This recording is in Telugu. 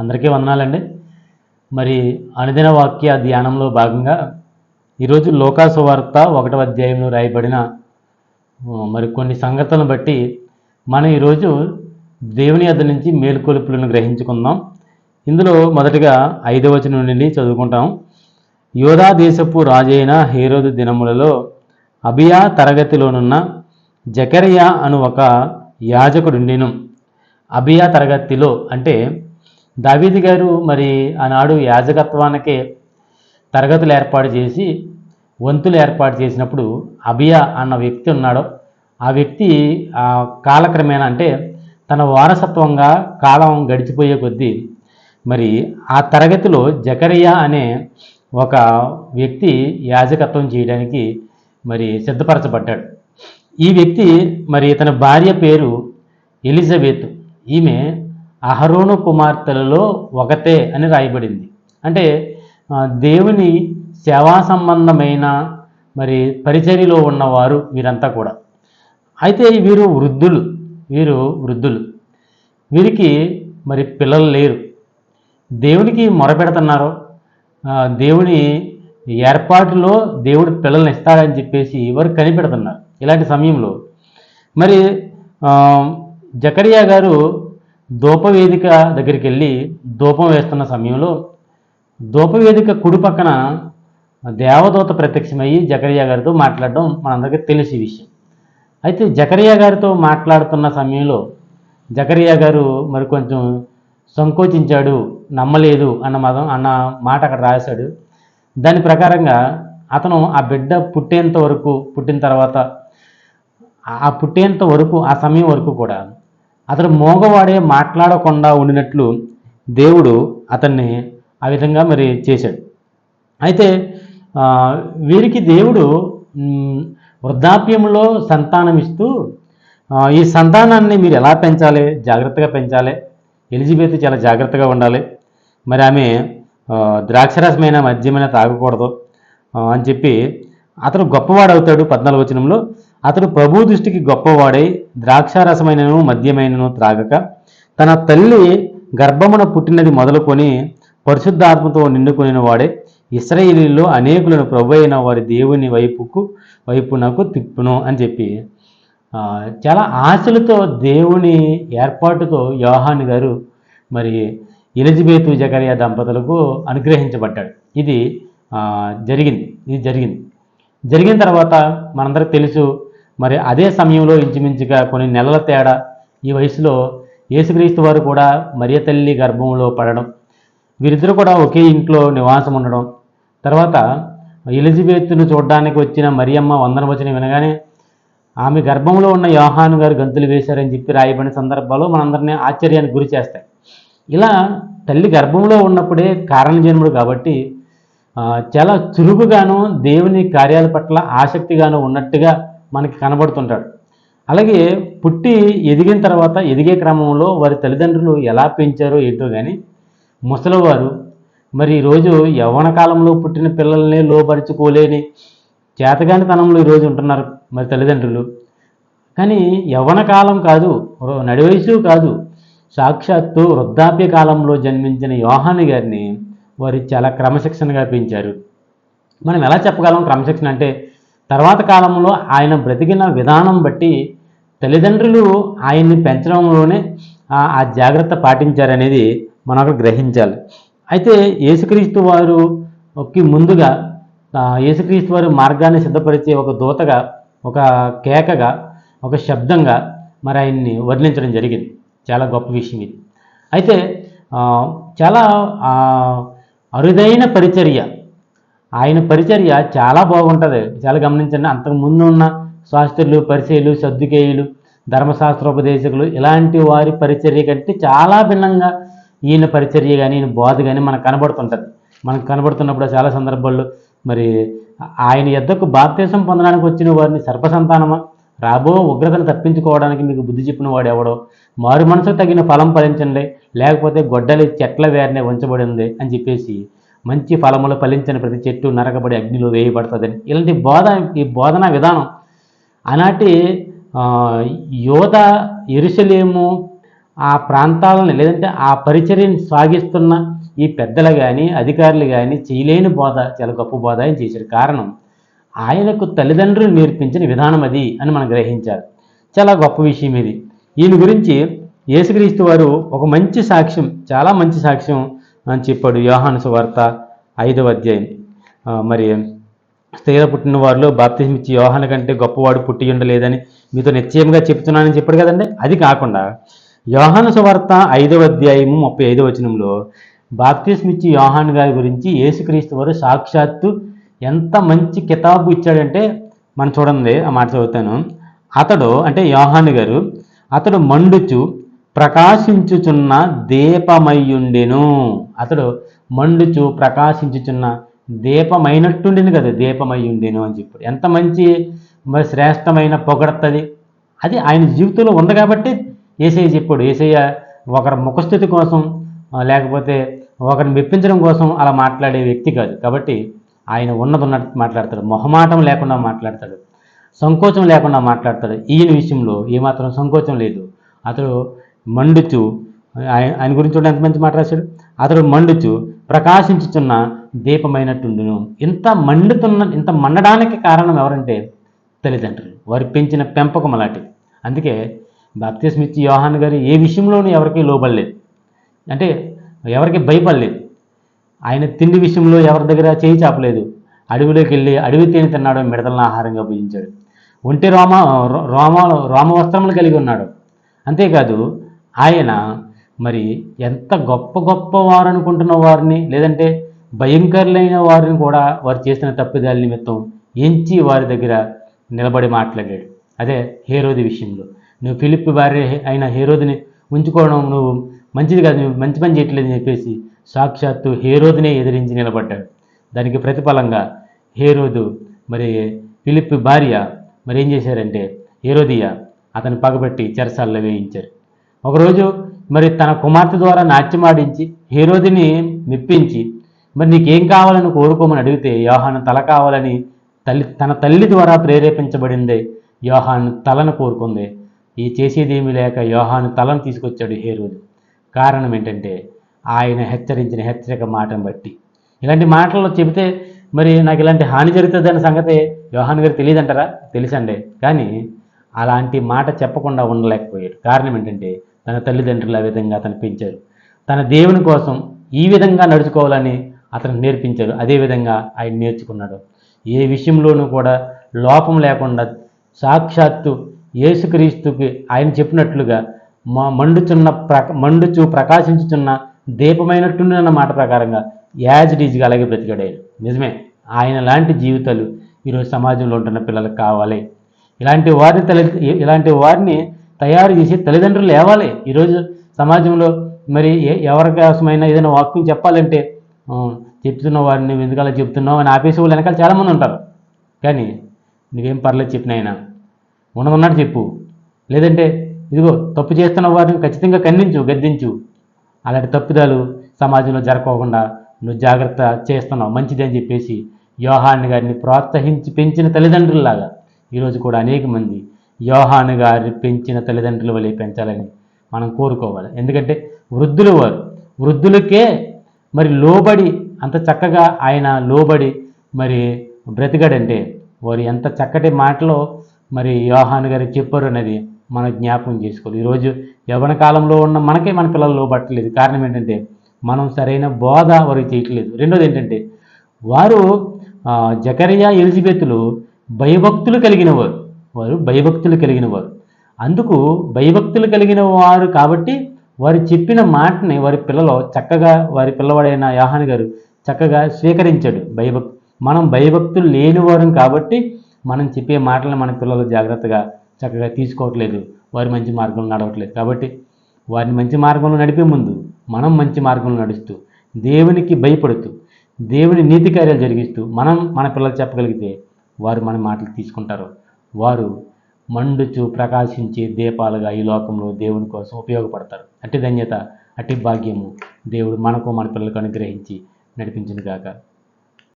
అందరికీ వందనాలండి. మరి అనుదిన వాక్య ధ్యానంలో భాగంగా ఈరోజు లోకాసువార్త ఒకటవ అధ్యాయంలో రాయబడిన మరి కొన్ని సంగతులను బట్టి మనం ఈరోజు దేవుని అద్ద నుంచి మేలుకొలుపులను గ్రహించుకుందాం. ఇందులో మొదటగా ఐదవ వచనం నుండి చదువుకుంటాం. యోధా దేశపు రాజైన హేరోదు దినములలో అబియా తరగతిలోనున్న జకరియా అను ఒక యాజకుడుండెను. అబియా తరగతిలో అంటే దావీది గారు మరి ఆనాడు యాజకత్వానికే తరగతులు ఏర్పాటు చేసి వంతులు ఏర్పాటు చేసినప్పుడు అభియా అన్న వ్యక్తి ఉన్నాడు. ఆ వ్యక్తి ఆ కాలక్రమేణా అంటే తన వారసత్వంగా కాలం గడిచిపోయే కొద్దీ మరి ఆ తరగతిలో జకరియా అనే ఒక వ్యక్తి యాజకత్వం చేయడానికి మరి సిద్ధపరచబడ్డాడు. ఈ వ్యక్తి మరి తన భార్య పేరు ఎలిజబెత్. ఈమె అహరోను కుమార్తెలలో ఒకతే అని రాయబడింది. అంటే దేవుని సేవా సంబంధమైన మరి పరిచర్యలో ఉన్నవారు వీరంతా కూడా. అయితే వీరు వృద్ధులు వీరు వృద్ధులు. వీరికి మరి పిల్లలు లేరు. దేవునికి మొరపెడుతున్నారు. దేవుని ఏర్పాటులో దేవుడు పిల్లల్ని ఇస్తాడని చెప్పేసి వారు కనిపెడుతున్నారు ఇలాంటి సమయంలో. మరి జకరియా గారు ధూపవేదిక దగ్గరికి వెళ్ళి ధూపం వేస్తున్న సమయంలో ధూపవేదిక కుడి పక్కన దేవదూత ప్రత్యక్షమయ్యి జకరియా గారితో మాట్లాడడం మనందరికీ తెలిసి విషయం. అయితే జకరియా గారితో మాట్లాడుతున్న సమయంలో జకరియా గారు మరి కొంచెం సంకోచించాడు నమ్మలేదు అన్న మదం అన్న మాట అక్కడ రాశాడు. దాని ప్రకారంగా అతను ఆ బిడ్డ పుట్టేంత వరకు పుట్టిన తర్వాత ఆ- ఆ పుట్టేంత వరకు ఆ సమయం వరకు కూడా అతడు మోగవాడే మాట్లాడకుండా ఉండినట్లు దేవుడు అతన్ని ఆ విధంగా మరి చేశాడు. అయితే వీరికి దేవుడు వృద్ధాప్యంలో సంతానం ఇస్తూ ఈ సంతానాన్ని మీరు ఎలా పెంచాలి? జాగ్రత్తగా పెంచాలి. ఎలిజబెత్ చాలా జాగ్రత్తగా ఉండాలి. మరి ఆమె ద్రాక్షరసమైన మద్యమైన తాగకూడదు అని చెప్పి అతడు గొప్పవాడవుతాడు పద్నాలుగు వచనంలో. అతడు ప్రభు దృష్టికి గొప్పవాడై ద్రాక్షారసమైనను మద్యమైనను త్రాగక తన తల్లి గర్భమున పుట్టినది మొదలుకొని పరిశుద్ధాత్మతో నిండుకుని వాడే ఇస్రాయేలీలో అనేకులను ప్రభు అయిన వారి దేవుని వైపుకు వైపునకు తిప్పును అని చెప్పి చాలా ఆశలతో దేవుని ఏర్పాటుతో యోహాన్ గారు మరి ఎలిజబెత్ జకరియా దంపతులకు అనుగ్రహించబడ్డాడు. ఇది జరిగింది. ఇది జరిగింది. జరిగిన తర్వాత మనందరికి తెలుసు మరి అదే సమయంలో ఇంచుమించుగా కొన్ని నెలల తేడా ఈ వయసులో యేసుక్రీస్తు వారు కూడా మరియ తల్లి గర్భంలో పడడం వీరిద్దరూ కూడా ఒకే ఇంట్లో నివాసం ఉండడం తర్వాత ఎలిజబెత్ను చూడడానికి వచ్చిన మరియమ్మ వందన వచనం వినగానే ఆమె గర్భంలో ఉన్న యోహాను గారు గంతులు వేశారని చెప్పి రాయబడిన సందర్భాలు మనందరినీ ఆశ్చర్యానికి గురి చేస్తాయి. ఇలా తల్లి గర్భంలో ఉన్నప్పుడే కారణజన్ముడు కాబట్టి చాలా చురుకుగాను దేవుని కార్యాల పట్ల ఆసక్తిగాను ఉన్నట్టుగా మనకి కనబడుతుంటాడు. అలాగే పుట్టి ఎదిగిన తర్వాత ఎదిగే క్రమంలో వారి తల్లిదండ్రులు ఎలా పెంచారో ఏంటో కానీ ముసలివారు మరి ఈరోజు యవ్వన కాలంలో పుట్టిన పిల్లల్ని లోపరుచుకోలేని చేతగాని తనంలో ఈరోజు ఉంటున్నారు మరి తల్లిదండ్రులు. కానీ యవ్వన కాలం కాదు నడి వయసు కాదు. సాక్షాత్తు వృద్ధాప్య కాలంలో జన్మించిన యోహాని గారిని వారు చాలా క్రమశిక్షణగా పెంచారు. మనం ఎలా చెప్పగలం క్రమశిక్షణ అంటే తర్వాత కాలంలో ఆయన బ్రతికిన విధానం బట్టి తల్లిదండ్రులు ఆయన్ని పెంచడంలోనే ఆ జాగ్రత్త పాటించారనేది మనం అక్కడ గ్రహించాలి. అయితే యేసుక్రీస్తు వారుకి ముందుగా యేసుక్రీస్తు వారి మార్గాన్ని సిద్ధపరిచే ఒక దూతగా ఒక కేకగా ఒక శబ్దంగా మరి ఆయన్ని వర్ణించడం జరిగింది. చాలా గొప్ప విషయం ఇది. అయితే చాలా అరుదైన పరిచర్య ఆయన పరిచర్య చాలా బాగుంటుంది. చాలా గమనించండి అంతకు ముందు ఉన్న శాస్త్రులు పరిచయులు సర్దుకేయులు ధర్మశాస్త్రోపదేశకులు ఇలాంటి వారి పరిచర్య కంటే చాలా భిన్నంగా ఈయన పరిచర్య కానీ ఈయన బోధ కానీ మనకు కనబడుతుంటుంది. మనకు కనబడుతున్నప్పుడు చాలా సందర్భాల్లో మరి ఆయన ఎద్దకు బాప్తీసం పొందడానికి వచ్చిన వారిని సర్పసంతానమా? రాబో ఉగ్రతను తప్పించుకోవడానికి మీకు బుద్ధి చెప్పిన వాడు ఎవడో? మారు మనసుకు తగిన ఫలం ఫలించండి లేకపోతే గొడ్డలి చెట్ల వేరనే ఉంచబడి ఉంది అని చెప్పేసి మంచి ఫలములు ఫలించని ప్రతి చెట్టు నరకబడి అగ్నిలో వేయబడుతుందని. ఇలాంటి బోధ ఈ బోధన విధానం ఆనాటి యోధ ఎరుసలేము ఆ ప్రాంతాలను లేదంటే ఆ పరిచర్యను సాగిస్తున్న ఈ పెద్దలు కానీ అధికారులు కానీ చేయలేని బోధ చాలా గొప్ప బోధ అని చేశారు. కారణం ఆయనకు తల్లిదండ్రులు నేర్పించిన విధానం అది అని మనం గ్రహించాలి. చాలా గొప్ప విషయం ఇది. ఈయన గురించి యేసుక్రీస్తు వారు ఒక మంచి సాక్ష్యం చాలా మంచి సాక్ష్యం అని చెప్పాడు యోహాను సువార్త ఐదవ అధ్యాయం. మరి స్త్రీల పుట్టిన వారిలో బాప్తిజం ఇచ్చి యోహాను కంటే గొప్పవాడు పుట్టి ఉండలేదని మీతో నిశ్చయంగా చెప్తున్నానని చెప్పాడు కదండి? అది కాకుండా యోహాను సువార్త ఐదవ అధ్యాయము ముప్పై ఐదవ వచనంలో బాప్తిజం ఇచ్చి యోహాన్ గారి గురించి యేసుక్రీస్తు వారు సాక్షాత్తు ఎంత మంచి కితాబు ఇచ్చాడంటే మనం చూడండి ఆ మాట చదువుతాను. అతడు అంటే యోహాన్ గారు అతడు మండుచు ప్రకాశించుచున్న దీపమయ్యుండెను. అతడు మండుచు ప్రకాశించుచున్న దీపమైనట్టుండేను కదా దీపమయ్యుండెను అని చెప్పాడు ఎంత మంచి మరి శ్రేష్టమైన పొగడతది. అది ఆయన జీవితంలో ఉంది కాబట్టి ఏసయ్య చెప్పాడు. ఏసయ్య ఒకరి ముఖస్థితి కోసం లేకపోతే ఒకరిని మెప్పించడం కోసం అలా మాట్లాడే వ్యక్తి కాదు. కాబట్టి ఆయన ఉన్నది ఉన్నట్టు మాట్లాడతాడు. మొహమాటం లేకుండా మాట్లాడతాడు. సంకోచం లేకుండా మాట్లాడతాడు. ఈయన విషయంలో ఏమాత్రం సంకోచం లేదు. అతడు మండుచు. ఆయన ఆయన గురించి చూడండి ఎంత మంచి మాట రాశాడు. అతడు మండుచు ప్రకాశించుచున్న దీపమైనట్టుండును. ఇంత మండుతున్న ఇంత మండడానికి కారణం ఎవరంటే తల్లిదండ్రులు. వారు పెంచిన పెంపకం అలాంటిది. అందుకే బాప్తిస్మిచ్చి ఇచ్చి యోహాన్ గారు ఏ విషయంలోనూ ఎవరికీ లోబడలేదు. అంటే ఎవరికి భయపడలేదు. ఆయన తిండి విషయంలో ఎవరి దగ్గర చేయి చాపలేదు. అడవిలోకి వెళ్ళి అడవి తేనె తిన్నాడు మిడతలను ఆహారంగా పూజించాడు. ఒంటి రోమ రోమ రోమ వస్త్రములు కలిగి ఉన్నాడు. అంతేకాదు ఆయన మరి ఎంత గొప్ప గొప్ప వారు అనుకుంటున్న వారిని లేదంటే భయంకరులైన వారిని కూడా వారు చేసిన తప్పిదాల నిమిత్తం ఎంచి వారి దగ్గర నిలబడి మాట్లాడాడు. అదే హేరోది విషయంలో. నువ్వు ఫిలిప్ భార్య అయిన హేరోదిని ఉంచుకోవడం నువ్వు మంచిది కాదు నువ్వు మంచి పని చేయట్లేదని చెప్పేసి సాక్షాత్తు హేరోదినే ఎదిరించి నిలబడ్డాడు. దానికి ప్రతిఫలంగా హేరోదు మరి ఫిలిప్ భార్య మరి ఏం చేశారంటే హేరోదియ అతను పగబెట్టి చెరసాల్లో వేయించారు. ఒకరోజు మరి తన కుమార్తె ద్వారా నాట్యమాడించి హీరోదిని మెప్పించి మరి నీకేం కావాలని కోరుకోమని అడిగితే యోహాను తల కావాలని తల్లి తన తల్లి ద్వారా ప్రేరేపించబడిందే యోహాను తలను కోరుకుంది. ఈ చేసేదేమీ లేక యోహాను తలను తీసుకొచ్చాడు హేరోదు. కారణం ఏంటంటే ఆయన హెచ్చరించిన హెచ్చరిక మాటను బట్టి. ఇలాంటి మాటలు చెబితే మరి నాకు ఇలాంటి హాని జరుగుతుందన్న సంగతి యోహాన్ గారు తెలియదంటారా? తెలుసండి. కానీ అలాంటి మాట చెప్పకుండా ఉండలేకపోయాడు. కారణం ఏంటంటే తన తల్లిదండ్రులు ఆ విధంగా అతను పెంచారు తన దేవుని కోసం ఈ విధంగా నడుచుకోవాలని అతను నేర్పించారు అదేవిధంగా ఆయన నేర్చుకున్నాడు. ఏ విషయంలోనూ కూడా లోపం లేకుండా సాక్షాత్తు యేసుక్రీస్తుకి ఆయన చెప్పినట్లుగా మా మండుచున్న ప్రక మండుచు ప్రకాశించుచున్న దీపమైనట్టున్న మాట ప్రకారంగా యాజ్ డీజ్గా అలాగే బ్రతికాడు నిజమే ఆయన లాంటి జీవితాలు ఈరోజు సమాజంలో ఉంటున్న పిల్లలకు కావాలి. ఇలాంటి వారిని తల్లి ఇలాంటి వారిని తయారు చేసి తల్లిదండ్రులు లేవాలి. ఈరోజు సమాజంలో మరి ఎ- ఏదైనా వాక్యం చెప్పాలంటే చెప్తున్న వారిని ఎందుకలా చెప్తున్నావు అని ఆపేసి వాళ్ళు వెనకాల చాలామంది ఉంటారు. కానీ నువ్వేం పర్లేదు చెప్పిన ఆయన ఉన్నదన్నట్టు చెప్పు. లేదంటే ఇదిగో తప్పు చేస్తున్న వారిని ఖచ్చితంగా ఖండించు గద్దించు. అలాంటి తప్పిదాలు సమాజంలో జరగకుండా నువ్వు జాగ్రత్త చేస్తున్నావు మంచిది అని చెప్పేసి వ్యూహాన్ని గారిని ప్రోత్సహించి పెంచిన తల్లిదండ్రుల్లాగా. ఈరోజు కూడా అనేక మంది యోహాను గారి పెంచిన తల్లిదండ్రుల వలె పెంచాలని మనం కోరుకోవాలి. ఎందుకంటే వృద్ధులు వారు వృద్ధులకే మరి లోబడి అంత చక్కగా ఆయన లోబడి మరి బ్రతికాడంటే వారు ఎంత చక్కటి మాటలో మరి యోహాను గారు చెప్పారు అనేది మనం జ్ఞాపకం చేసుకోవాలి. ఈరోజు యవన కాలంలో ఉన్న మనకే మన పిల్లలు లోబట్టలేదు. కారణం ఏంటంటే మనం సరైన బోధ వారికి చేయట్లేదు. రెండోది ఏంటంటే వారు జకరియా ఎలిజబెత్లు భయభక్తులు కలిగిన వారు వారు భయభక్తులు కలిగిన వారు అందుకు భయభక్తులు కలిగిన వారు కాబట్టి వారు చెప్పిన మాటని వారి పిల్లలు చక్కగా వారి పిల్లవాడైన యాహాన్ గారు చక్కగా స్వీకరించాడు. భయభక్ మనం భయభక్తులు లేని వారం కాబట్టి మనం చెప్పే మాటలను మన పిల్లలు జాగ్రత్తగా చక్కగా తీసుకోవట్లేదు. వారి మంచి మార్గంలో నడవట్లేదు కాబట్టి వారిని మంచి మార్గంలో నడిపే ముందు మనం మంచి మార్గంలో నడుస్తూ దేవునికి భయపడుతూ దేవుని నీతి కార్యాలు జరిగిస్తూ మనం మన పిల్లలు చెప్పగలిగితే వారు మన మాటలు తీసుకుంటారు. వారు మండుచు ప్రకాశించే దీపాలుగా ఈ లోకంలో దేవుని కోసం ఉపయోగపడతారు. అట్టి ధన్యత అట్టి భాగ్యము దేవుడు మనకు మన పిల్లలకు అనుగ్రహించి నడిపించిన గాక